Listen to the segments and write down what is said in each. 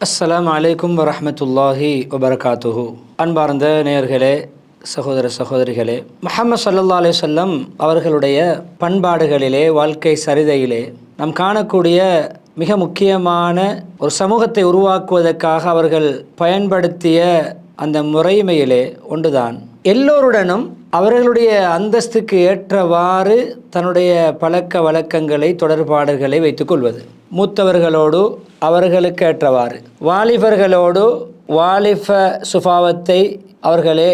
அஸ்லாம் அலைக்கும் வரமத்துல்லாஹி வபரகாத்துஹு. அன்பார்ந்த நேயர்களே சகோதர சகோதரிகளே முஹம்மது சல்லா அலைஹி வஸல்லம் அவர்களுடைய பண்பாடுகளிலே வாழ்க்கை சரிதையிலே நாம் காணக்கூடிய மிக முக்கியமான ஒரு சமூகத்தை உருவாக்குவதற்காக அவர்கள் பயன்படுத்திய அந்த முறைமையிலே ஒன்றுதான். எல்லோருடனும் அவர்களுடைய அந்தஸ்துக்கு ஏற்றவாறு தன்னுடைய பழக்க வழக்கங்களை தொடர்பாடுகளை வைத்துக்கொள்வது மூத்தவர்களோடு அவர்களுக்கு ஏற்றவாறு. வாலிபர்களோடு வாலிப சுபாவத்தை அவர்களே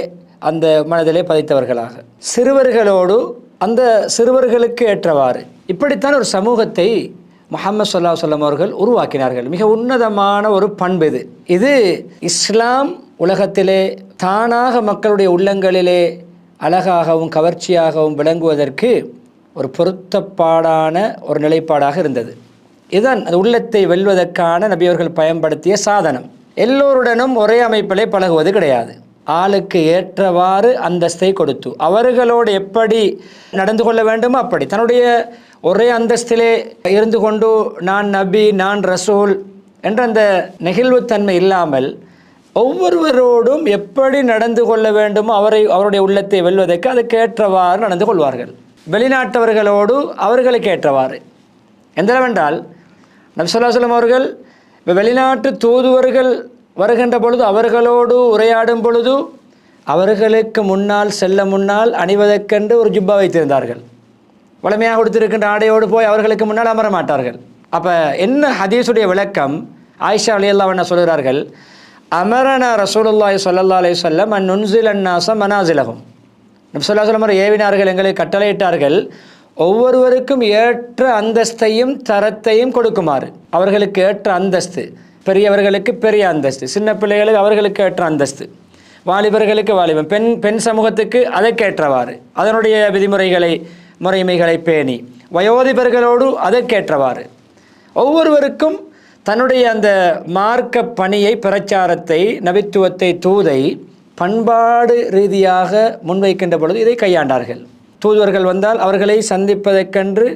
அந்த மனதிலே பதித்தவர்களாக. சிறுவர்களோடு அந்த சிறுவர்களுக்கு ஏற்றவாறு. இப்படித்தான் ஒரு சமூகத்தை முகமது சொல்லா சொல்லம் அவர்கள் உருவாக்கினார்கள். மிக உன்னதமான ஒரு பண்பு இது. இது இஸ்லாம் உலகத்திலே தானாக மக்களுடைய உள்ளங்களிலே அழகாகவும் கவர்ச்சியாகவும் விளங்குவதற்கு ஒரு பொருத்தப்பாடான ஒரு நிலைப்பாடாக இருந்தது. இதுதான் அந்த உள்ளத்தை வெல்வதற்கான நபியவர்கள் பயன்படுத்திய சாதனம். எல்லோருடனும் ஒரே அமைப்பிலே பழகுவது கிடையாது. ஆளுக்கு ஏற்றவாறு அந்தஸ்தை கொடுத்து அவர்களோடு எப்படி நடந்து கொள்ள வேண்டுமோ அப்படி. தன்னுடைய ஒரே அந்தஸ்திலே இருந்து கொண்டு நான் நபி நான் ரசூல் என்ற அந்த நெகிழ்வுத்தன்மை இல்லாமல் ஒவ்வொருவரோடும் எப்படி நடந்து கொள்ள வேண்டுமோ அவரை அவருடைய உள்ளத்தை வெல்வதற்கு அதுக்கு ஏற்றவாறு நடந்து கொள்வார்கள். வெளிநாட்டவர்களோடு அவர்களுக்கு ஏற்றவாறு. எந்தளவென்றால் நபிசுல்லாஸ்லம் அவர்கள் இப்போ வெளிநாட்டு தூதுவர்கள் வருகின்ற பொழுது அவர்களோடு உரையாடும் பொழுது அவர்களுக்கு முன்னால் செல்ல முன்னால் அணிவதற்கென்று ஒரு ஜிப்பா வைத்திருந்தார்கள். வளமையாக கொடுத்திருக்கின்ற ஆடையோடு போய் அவர்களுக்கு முன்னால் அமர மாட்டார்கள். அப்போ என்ன ஹதீஸுடைய விளக்கம்? ஆயிஷா அலியல்லா என்ன சொல்கிறார்கள் அமரன ரசூலுல்லாய் சொல்லல்லா அலைஹி சொல்லம் அன் நுன்சில் அன்னாச மனாசிலகும் நப்சுல்லா சொல்லம் ஏவினார்கள் எங்களை கட்டளையிட்டார்கள். ஒவ்வொருவருக்கும் ஏற்ற அந்தஸ்தையும் தரத்தையும் கொடுக்குமாறு. அவர்களுக்கு ஏற்ற அந்தஸ்து பெரியவர்களுக்கு பெரிய அந்தஸ்து சின்ன பிள்ளைகளுக்கு அவர்களுக்கு ஏற்ற அந்தஸ்து வாலிபர்களுக்கு வாலிபம் பெண் பெண் சமூகத்துக்கு அதற்கேற்றவாறு. அதனுடைய விதிமுறைகளை முறைமைகளை பேணி வயோதிபர்களோடு அதற்கேற்றவாறு. ஒவ்வொருவருக்கும் தன்னுடைய அந்த மார்க்க பணியை பிரச்சாரத்தை நபித்துவத்தை தூதை பண்பாடு ரீதியாக முன்வைக்கின்ற பொழுது இதை கையாண்டார்கள். தூதுவர்கள் வந்தால் அவர்களை சந்திப்பதற்கென்று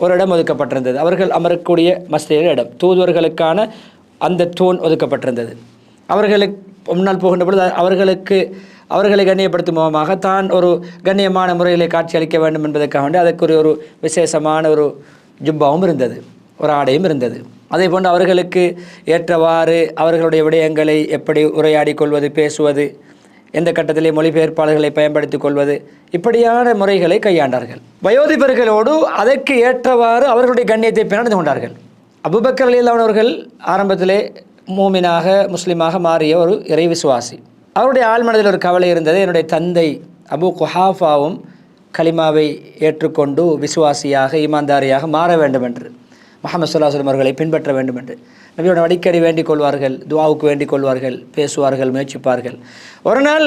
ஒரு இடம் ஒதுக்கப்பட்டிருந்தது. அவர்கள் அமரக்கூடிய மஸ்தியில் இடம். தூதுவர்களுக்கான அந்த தூண் ஒதுக்கப்பட்டிருந்தது. அவர்களுக்கு முன்னால் போகின்ற பொழுது அவர்களுக்கு அவர்களை கண்ணியப்படுத்தும் முகமாக தான் ஒரு கண்ணியமான முறையில் காட்சி அளிக்க வேண்டும் என்பதற்காக வேண்டி அதற்குரிய ஒரு விசேஷமான ஒரு ஜுப்பாவும் இருந்தது. ஒரு ஆடையும் இருந்தது. அதே போன்று அவர்களுக்கு ஏற்றவாறு அவர்களுடைய விடயங்களை எப்படி உரையாடி கொள்வது பேசுவது எந்த கட்டத்திலே மொழிபெயர்ப்பாளர்களை பயன்படுத்தி கொள்வது இப்படியான முறைகளை கையாண்டார்கள். வயோதிபர்களோடு அதற்கு ஏற்றவாறு அவர்களுடைய கண்ணியத்தை பிணந்து கொண்டார்கள். அபுபக்கர் அலியல்லான் அவர்கள் ஆரம்பத்திலே மூமினாக முஸ்லீமாக மாறிய ஒரு இறை விசுவாசி. அவருடைய ஆழ்மனதில் ஒரு கவலை இருந்தது. என்னுடைய தந்தை அபு குஹாஃபாவும் கலிமாவை ஏற்றுக்கொண்டு விசுவாசியாக ஈமான்தாரியாக மாற வேண்டும் என்று. முகமது சுல்லாஸ்லம் அவர்களை பின்பற்ற வேண்டும் என்று. நபியோட அடிக்கடி வேண்டிக் கொள்வார்கள் துவாவுக்கு வேண்டிக் கொள்வார்கள் பேசுவார்கள் முயற்சிப்பார்கள். ஒரு நாள்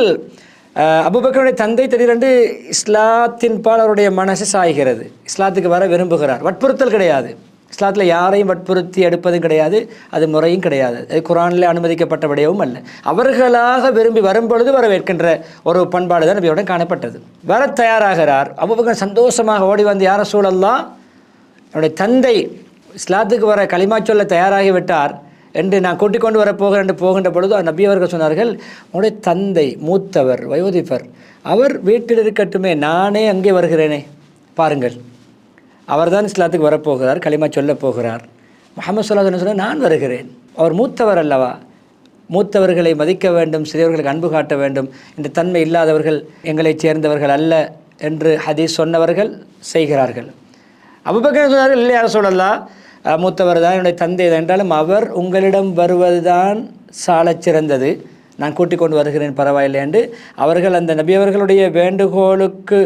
அபுபக்கருடைய தந்தை திடீரென்று இஸ்லாத்தின் பால் அவருடைய மனசு சாய்கிறது. இஸ்லாத்துக்கு வர விரும்புகிறார். வற்புறுத்தல் கிடையாது. இஸ்லாத்தில் யாரையும் வற்புறுத்தி எடுப்பதும் கிடையாது அது முறையும் கிடையாது. அது குரானில் அனுமதிக்கப்பட்ட விடயவும் அல்ல. அவர்களாக விரும்பி வரும்பொழுது வரவேற்கின்ற ஒரு பண்பாடு தான் நபியோட காணப்பட்டது. வர தயாராகிறார். அபுபக்கர் சந்தோஷமாக ஓடி வந்து யார சூழல்லாம் என்னுடைய தந்தை இஸ்லாத்துக்கு வர களிமா சொல்ல தயாராகிவிட்டார் என்று நான் கூட்டிக் கொண்டு வரப்போகிறேன் என்று போகின்ற பொழுது நபி அவர்கள் சொன்னார்கள் உங்களுடைய தந்தை மூத்தவர் வயோதிபர் அவர் வீட்டில் இருக்கட்டுமே நானே அங்கே வருகிறேனே பாருங்கள். அவர்தான் இஸ்லாத்துக்கு வரப்போகிறார் களிமா சொல்ல போகிறார். முகமது சொல்லாஹ் சொன்ன நான் வருகிறேன். அவர் மூத்தவர் அல்லவா? மூத்தவர்களை மதிக்க வேண்டும் சிறியவர்களுக்கு அன்பு காட்ட வேண்டும். இந்த தன்மை இல்லாதவர்கள் எங்களைச் சேர்ந்தவர்கள் அல்ல என்று ஹதீஸ் சொன்னவர்கள் செய்கிறார்கள். அபுபக்கர் சொன்னார்கள் இல்லையா சொல்லலாம் மூத்தவர் தான் என்னுடைய தந்தை என்றாலும் அவர் உங்களிடம் வருவதுதான் சாலச் சிறந்தது. நான் கூட்டிக் கொண்டு வருகிறேன் பரவாயில்லை என்று. அவர்கள் அந்த நபியவர்களுடைய வேண்டுகோளுக்கு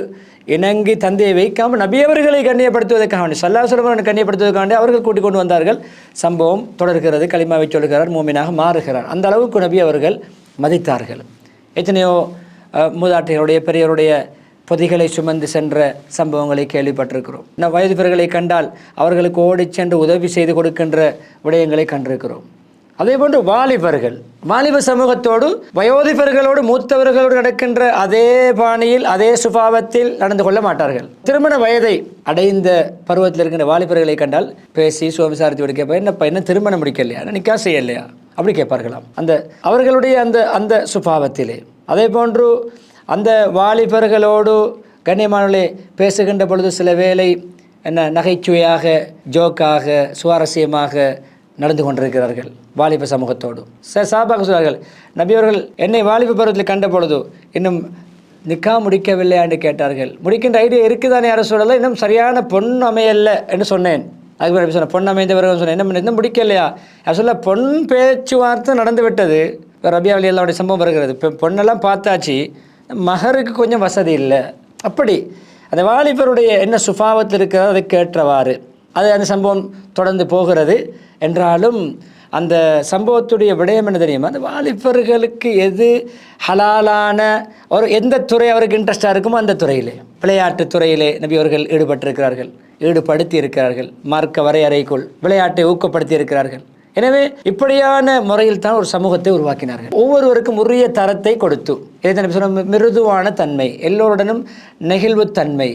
இணங்கி தந்தையை வைக்காமல் நபியவர்களை கண்ணியப்படுத்துவதற்காக வேண்டி சல்லா சொல்லுவன் கண்ணியப்படுத்துவதற்காக வேண்டி அவர்கள் கூட்டிக் கொண்டு வந்தார்கள். சம்பவம் தொடர்கிறது களிமாவை சொல்கிறார் மூமினாக மாறுகிறார். அந்த அளவுக்கு நபி அவர்கள் மதித்தார்கள். எத்தனையோ மூதாட்டிகளுடைய பெரியவருடைய பொதிகளை சுமந்து சென்ற சம்பவங்களை கேள்விப்பட்டிருக்கிறோம். நம் வயதுபர்களை கண்டால் அவர்களுக்கு ஓடிச் சென்று உதவி செய்து கொடுக்கின்ற விடயங்களை கண்டிருக்கிறோம். அதே போன்று வாலிபர்கள் வாலிப சமூகத்தோடு வயோதிபர்களோடு மூத்தவர்களோடு நடக்கின்ற அதே பாணியில் அதே சுபாவத்தில் நடந்து கொள்ள மாட்டார்கள். திருமண வயதை அடைந்த பருவத்தில் இருக்கின்ற வாலிபர்களை கண்டால் பேசி சுவமிசாரத்தை விடுக்க என்னப்பா என்ன திருமணம் முடிக்கலையா? நிக்கா செய்யலையா? அப்படி கேட்பார்களாம். அந்த அவர்களுடைய அந்த அந்த சுபாவத்திலே. அதே போன்று அந்த வாலிபர்களோடு கண்ணியமானவர்களே பேசுகின்ற பொழுது சில வேளை என்ன நகைச்சுவையாக ஜோக்காக சுவாரஸ்யமாக நடந்து கொண்டிருக்கிறார்கள் வாலிப சமூகத்தோடு. ச சாபாக சொல்வார்கள் நபியவர்கள் என்னை வாலிப பருவத்தில் கண்ட பொழுது இன்னும் நிக்கா முடிக்கவில்லை என்று கேட்டார்கள். முடிக்கின்ற ஐடியா இருக்குதானே யாரும் சொல்லலை? இன்னும் சரியான பொன் அமையல்ல என்று சொன்னேன். அதுக்கு நபி சொன்ன பொன் அமைந்தவர்கள் சொன்னேன். என்ன இன்னும் முடிக்கலையா? சொல்ல பொன் பேச்சுவார்த்தை நடந்து விட்டது ரபியா அலி அல்லாவுடைய சம்பவம் வருகிறது. இப்போ பொண்ணெல்லாம் பார்த்தாச்சு. மகருக்கு கொஞ்சம் வசதி இல்லை. அப்படி. அந்த வாலிபருடைய என்ன சுபாவத்தில் இருக்கிறதோ அதுக்கு ஏற்றவாறு அது அந்த சம்பவம் தொடர்ந்து போகிறது. என்றாலும் அந்த சம்பவத்துடைய விடயம் என்ன தெரியுமா? அந்த வாலிபர்களுக்கு எது ஹலாலான ஒரு எந்த துறை அவருக்கு இன்ட்ரெஸ்டாக இருக்குமோ அந்த துறையிலே. விளையாட்டு துறையிலே நபி அவர்கள் ஈடுபட்டிருக்கிறார்கள். ஈடுபடுத்தி இருக்கிறார்கள் மார்க்க வரையறைக்குள் விளையாட்டை ஊக்கப்படுத்தி இருக்கிறார்கள் எனவே இப்படியான முறையில் தான் ஒரு சமூகத்தை உருவாக்கினார்கள். ஒவ்வொருவருக்கும் உரிய தரத்தை கொடுத்து இதை சொன்ன மிருதுவான தன்மை எல்லோருடனும் நெகிழ்வுத்தன்மை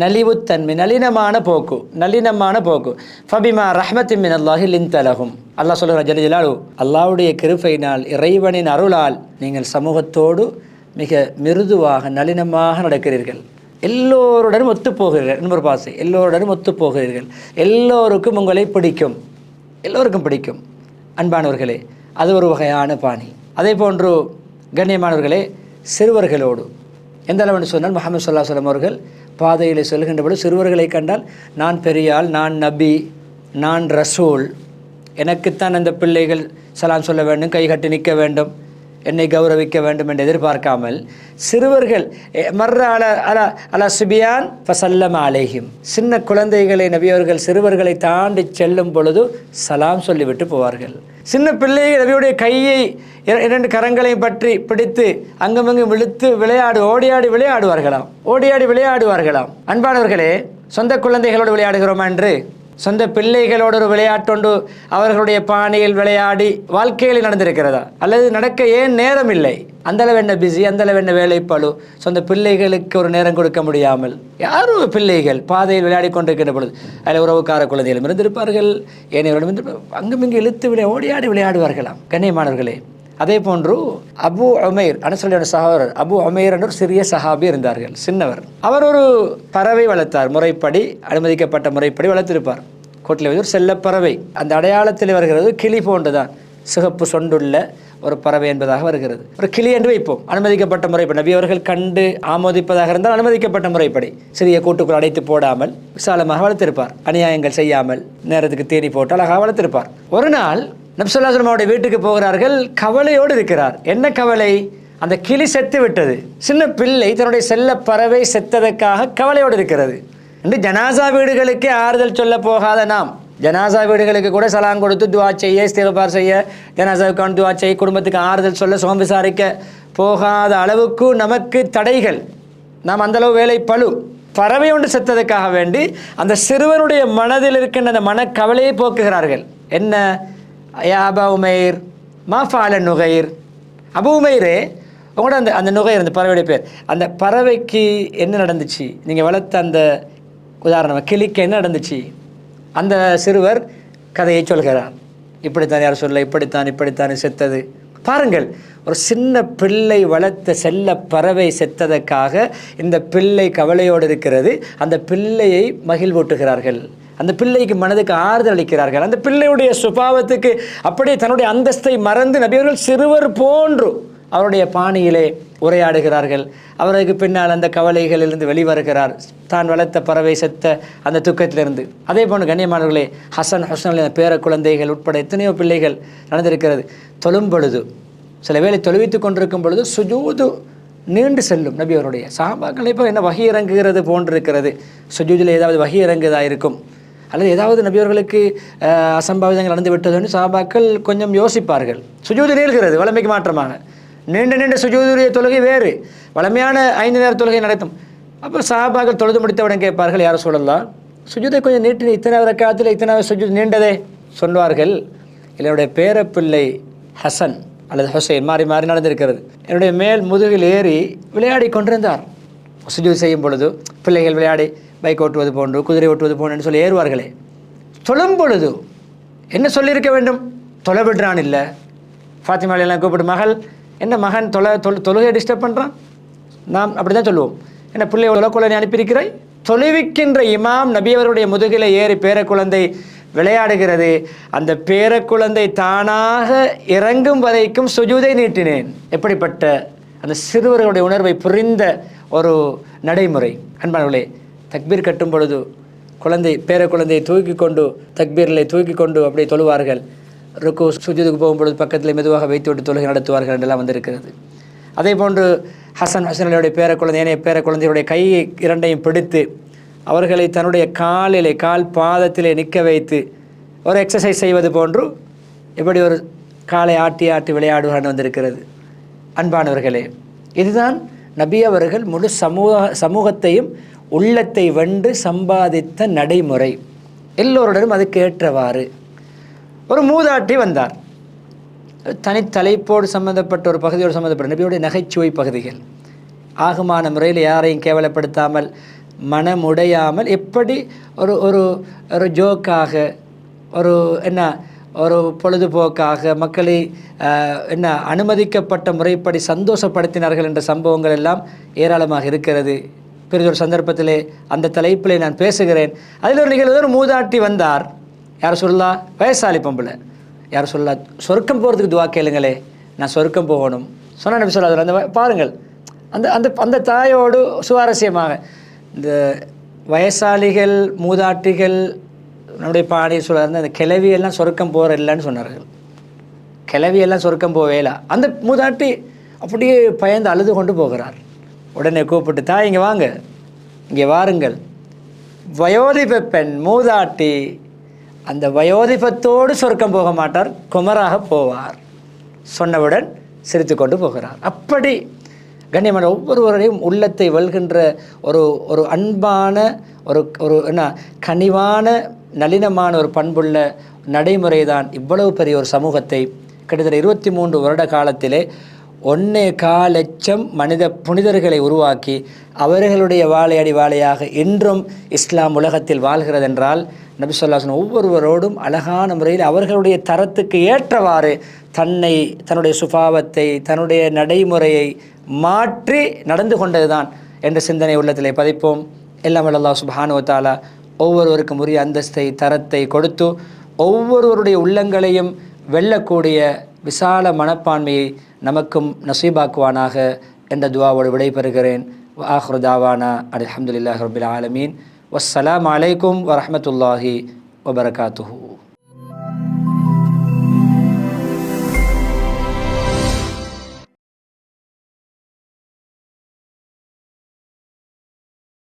நலிவுத்தன்மை நளினமான போக்கு நளினமான போக்கு. ஃபபிமா ரஹ்மத்தின் மின் அல்லாஹி லிந்தலகும். அல்லாஹ் சொல்லுகிறார் ஜலிஜலாலு அல்லாவுடைய கிருப்பையினால் இறைவனின் அருளால் நீங்கள் சமூகத்தோடு மிக மிருதுவாக நளினமாக நடக்கிறீர்கள். எல்லோருடனும் ஒத்துப்போகிறீர்கள். நண்பர் பாசை எல்லோருடனும் ஒத்துப்போகிறீர்கள். எல்லோருக்கும் உங்களை பிடிக்கும். எல்லோருக்கும் பிடிக்கும். அன்பானவர்களே அது ஒரு வகையான பாணி. அதே போன்று கண்ணியமானவர்களே சிறுவர்களோடு. எந்த அளவுன்னு சொன்னால் முகமது சொல்லா சொல்லம் அவர்கள் பாதையில் சொல்கின்றபோது சிறுவர்களை கண்டால் நான் பெரியாள் நான் நபி நான் ரசூல் எனக்குத்தான் அந்த பிள்ளைகள் சலாம் சொல்ல வேண்டும் கை கட்டி நிற்க வேண்டும். என்னை கௌரவிக்க வேண்டும் என்று எதிர்பார்க்காமல் சிறுவர்கள் மர்ற அல அல அல சுபியான் ஃபசல்லம் அலேஹிம். சின்ன குழந்தைகளை நபியவர்கள் சிறுவர்களை தாண்டி செல்லும் பொழுது சலாம் சொல்லிவிட்டு போவார்கள். சின்ன பிள்ளைகள் நபியுடைய கையை இர- இரண்டு கரங்களையும் பற்றி பிடித்து அங்குமங்கும் இழுத்து விளையாடு ஓடியாடி விளையாடுவார்களாம். ஓடியாடி விளையாடுவார்களாம். அன்பானவர்களே சொந்த குழந்தைகளோடு விளையாடுகிறோமா என்று சொந்த பிள்ளைகளோடு ஒரு விளையாட்டொண்டு அவர்களுடைய பாணியில் விளையாடி வாழ்க்கையில் நடந்திருக்கிறதா? அல்லது நடக்க ஏன் நேரம் இல்லை அந்தளவு என்ன பிஸி அந்தளவு என்ன வேலைப்பளு? சொந்த பிள்ளைகளுக்கு ஒரு நேரம் கொடுக்க முடியாமல் யாரும் பிள்ளைகள் பாதையில் விளையாடி கொண்டிருக்கின்ற பொழுது அதில் உறவுக்கார குழந்தைகளும் இருந்திருப்பார்கள் ஏனையவர்களும் அங்கும் இங்கு இழுத்து விளையா ஓடியாடி விளையாடுவார்களாம். கண்ணியமானவர்களே அதே போன்று அபு உமைர் அனுசலியோட சகோதரர் அபு உமைர் என்ற சிறிய சஹாபி இருந்தார்கள் சின்னவர். அவர் ஒரு பறவை வளர்த்தார் முறைப்படி அனுமதிக்கப்பட்ட முறைப்படி வளர்த்திருப்பார். கோட்டில் ஒரு செல்லப்பறவை. அந்த அடையாளத்தில் வருகிறது கிளி போன்றுதான். சிகப்பு சொண்டுள்ள ஒரு பறவை என்பதாக வருகிறது. ஒரு கிளி என்று வைப்போம். அனுமதிக்கப்பட்ட முறைப்படி. நபி அவர்கள் கண்டு ஆமோதிப்பதாக இருந்தால் அனுமதிக்கப்பட்ட முறைப்படி. சிறிய கூட்டுக்குள் அடைத்து போடாமல் விசாலமாக வளர்த்திருப்பார். அநியாயங்கள் செய்யாமல் நேரத்துக்கு தேடி போட்டு அழகாக வளர்த்திருப்பார். ஒரு நாள் நப்சுல்லாஸ்லம் வீட்டுக்கு போகிறார்கள் கவலையோடு இருக்கிறார். என்ன கவலை? அந்த கிளி செத்து விட்டது. சின்ன பிள்ளை தன்னுடைய செல்ல பறவை செத்ததற்காக கவலையோடு இருக்கிறது. என்று ஜனாசா வீடுகளுக்கே ஆறுதல் சொல்ல போகாத நாம். ஜனாசா வீடுகளுக்கு கூட சலாம் கொடுத்து துவா செய்ய இஸ்திகபார் செய்ய ஜனாசாவுக்கான துவா செய்ய குடும்பத்துக்கு ஆறுதல் சொல்ல சுகம் விசாரிக்க போகாத அளவுக்கு நமக்கு தடைகள். நாம் அந்தளவு வேலை பழு பறவை ஒன்று செத்ததுக்காக வேண்டி அந்த சிறுவனுடைய மனதில் இருக்கின்ற அந்த மனக்கவலையை போக்குகிறார்கள். என்ன? ஐயா அபா உமேர் மா ஃபால நுகைர். அபு உமேரு உங்களோட அந்த அந்த நுகைர் அந்த பறவையுடைய பேர். அந்த பறவைக்கு என்ன நடந்துச்சு? நீங்கள் வளர்த்த அந்த உதாரணம் கிளிக்கு என்ன நடந்துச்சு? அந்த சிறுவர் கதையை சொல்கிறார். இப்படித்தான் யார் சொல்ல இப்படித்தான் இப்படித்தான் செத்தது. பாருங்கள் ஒரு சின்ன பிள்ளை வளர்த்த செல்ல பறவை செத்ததற்காக இந்த பிள்ளை கவலையோடு இருக்கிறது. அந்த பிள்ளையை மகிழ்வூட்டுகிறார்கள். அந்த பிள்ளைக்கு மனதுக்கு ஆறுதல் அளிக்கிறார்கள். அந்த பிள்ளையுடைய சுபாவத்துக்கு அப்படியே தன்னுடைய அந்தஸ்தை மறந்து நபியவர்கள் சிறுவர் போன்று அவருடைய பாணியிலே உரையாடுகிறார்கள். அவருக்கு பின்னால் அந்த கவலைகளிலிருந்து வெளிவருகிறார். தான் வளர்த்த பறவை செத்த அந்த துக்கத்திலிருந்து. அதே போன்று கண்ணியமானவர்களே ஹசன் ஹசன் பேர குழந்தைகள் உட்பட எத்தனையோ பிள்ளைகள் நடந்திருக்கிறது. தொழும் பொழுது சில வேளை தொழுவித்து கொண்டிருக்கும் பொழுது சுஜூது நீண்டு செல்லும் நபி அவருடைய. சாபாக்கள் இப்போ என்ன வகி இறங்குகிறது போன்றிருக்கிறது? சுஜூதில் ஏதாவது வகி இறங்குதா இருக்கும்? அல்லது ஏதாவது நபியவர்களுக்கு அசம்பாவிதங்கள் நடந்து விட்டதுன்னு சாபாக்கள் கொஞ்சம் யோசிப்பார்கள். சுஜூது நீள்கிறது வளமைக்கு மாற்றமாக. நீண்ட நீண்ட சுஜூதுடைய தொழுகை வேறு. வளமையான ஐந்து நேர தொழுகை நடத்தும் அப்போ சாபாக்கள் தொழுது முடித்தவுடன் கேட்பார்கள் யாரும் சொல்லலாம் சுஜூதை கொஞ்சம் நீட்டு இத்தனை ரக்காத்தில் இத்தனை சுஜூத் நீண்டதே சொல்வார்கள் என்னுடைய பேரப்பிள்ளை ஹசன் அல்லது ஹுசைன் மாறி மாறி நடந்திருக்கிறது. என்னுடைய மேல் முதுகில் ஏறி விளையாடி கொண்டிருந்தார். சுஜூத் செய்யும் பொழுது பிள்ளைகள் விளையாடி பைக் ஓட்டுவது போன்று குதிரை ஓட்டுவது போன்று சொல்லி ஏறுவார்களே. தொழும் பொழுது என்ன சொல்லியிருக்க வேண்டும்? தொலை விடுறான் இல்லை. ஃபாத்திமாலையெல்லாம் கூப்பிடும் கூப்பிட்டு மகள் என்ன மகன் தொலை தொழு தொழுகை டிஸ்டர்ப் பண்ணுறான் நாம் அப்படி தான் சொல்லுவோம். என்ன பிள்ளை உலகுலனை அனுப்பியிருக்கிறாய்? தொழுவிக்கின்ற இமாம் நபியவருடைய முதுகில் ஏறி பேரக்குழந்தை விளையாடுகிறது. அந்த பேரக்குழந்தை தானாக இறங்கும் வரைக்கும் சுஜூதை நீட்டினேன். எப்படிப்பட்ட அந்த சிறுவர்களுடைய உணர்வை புரிந்த ஒரு நடைமுறை. அன்பானவர்களே தக்பீர் கட்டும் பொழுது குழந்தை பேர குழந்தையை தூக்கி கொண்டு தக்பீர்களை தூக்கி கொண்டு அப்படியே தொழுவார்கள். ருக்கு சுஜூதுக்கு போகும்பொழுது பக்கத்தில் மெதுவாக வைத்து விட்டு தொழுகை நடத்துவார்கள் என்றெல்லாம் வந்திருக்கிறது. அதே போன்று ஹசன் ஹசனுடைய பேர குழந்தை ஏனைய பேர குழந்தையுடைய கை இரண்டையும் பிடித்து அவர்களை தன்னுடைய காலிலே கால் பாதத்திலே நிற்க வைத்து ஒரு எக்ஸசைஸ் செய்வது போன்று எப்படி ஒரு காலை ஆட்டி ஆட்டி விளையாடுவான்னு வந்திருக்கிறது. அன்பானவர்களே இதுதான் நபி அவர்கள் முழு சமூக சமூகத்தையும் உள்ளத்தை வென்று சம்பாதித்த நடைமுறை. எல்லோருடனும் அதுக்கு ஏற்றவாறு ஒரு மூதாட்டி வந்தார். தனித்தலைப்போடு சம்பந்தப்பட்ட ஒரு பகுதியோடு சம்பந்தப்பட்ட நபியோடைய நகைச்சுவை பகுதிகள். ஆகுமான முறையில் யாரையும் கேவலப்படுத்தாமல் மனமுடையாமல் எப்படி ஒரு ஒரு ஒரு ஜோக்காக ஒரு என்ன ஒரு பொழுதுபோக்காக மக்களை என்ன அனுமதிக்கப்பட்ட முறைப்படி சந்தோஷப்படுத்தினார்கள் என்ற சம்பவங்கள் எல்லாம் ஏராளமாக இருக்கிறது. பெரிதொரு சந்தர்ப்பத்திலே அந்த தலைப்பிலே நான் பேசுகிறேன். அதில் ஒரு நிகழ்வு ஒரு மூதாட்டி வந்தார். யார் சொல்லா வயசாலி பொம்பளை. யார் சொல்லா சொர்க்கம் போகிறதுக்கு துவா கேளுங்களே. நான் சொர்க்கம் போகணும். சொன்ன நபி சொல்லாத அந்த பாருங்கள். அந்த அந்த அந்த தாயோடு சுவாரஸ்யமாக இந்த வயசாளிகள் மூதாட்டிகள் நம்முடைய பாடி சொல்ல அந்த கிளவியெல்லாம் சொர்க்கம் போகிற இல்லைன்னு சொன்னார்கள். கிளவியெல்லாம் சொர்க்கம் போவேலா அந்த மூதாட்டி அப்படியே பயந்து அழுது கொண்டு போகிறார். உடனே கூப்பிட்டு தாய் இங்கே வாங்க. இங்கே வாருங்கள். வயோதிப பெண் மூதாட்டி அந்த வயோதிபத்தோடு சொர்க்கம் போக மாட்டார் குமராக போவார். சொன்னவுடன் சிரித்து கொண்டு போகிறார். அப்படி கண்ணியமான ஒவ்வொருவரையும் உள்ளத்தை வெல்கின்ற ஒரு ஒரு அன்பான ஒரு ஒரு என்ன கனிவான நளினமான ஒரு பண்புள்ள நடைமுறை தான் இவ்வளவு பெரிய ஒரு சமூகத்தை கிட்டத்தட்ட இருபத்தி மூன்று வருட காலத்திலே ஒன்னே கால் லட்சம் மனித புனிதர்களை உருவாக்கி அவர்களுடைய வாழையடி வாழையாக இன்றும் இஸ்லாம் உலகத்தில் வாழ்கிறது என்றால் நபி சொல்லாசன் ஒவ்வொருவரோடும் அழகான முறையில் அவர்களுடைய தரத்துக்கு ஏற்றவாறு தன்னை தன்னுடைய சுபாவத்தை தன்னுடைய நடைமுறையை மாற்றி நடந்து கொண்டதுதான் என்ற சிந்தனை உள்ளத்திலே பதிப்போம். எல்லாம் வல்ல அல்லாஹ் ஒவ்வொருவருக்கும் உரிய அந்தஸ்தை தரத்தை கொடுத்து ஒவ்வொருவருடைய உள்ளங்களையும் வெல்லக்கூடிய விசால மனப்பான்மையை நமக்கும் நசீபாக்குவானாக என்ற துவாவோடு விடைபெறுகிறேன். ஆஹ்ரு தாவானா அல்ஹம்துலில்லாஹி ரபில் ஆலமீன். வஸ்ஸலாம் அலைக்கும் வரமத்துல்லாஹி வபரகாத்துஹூ.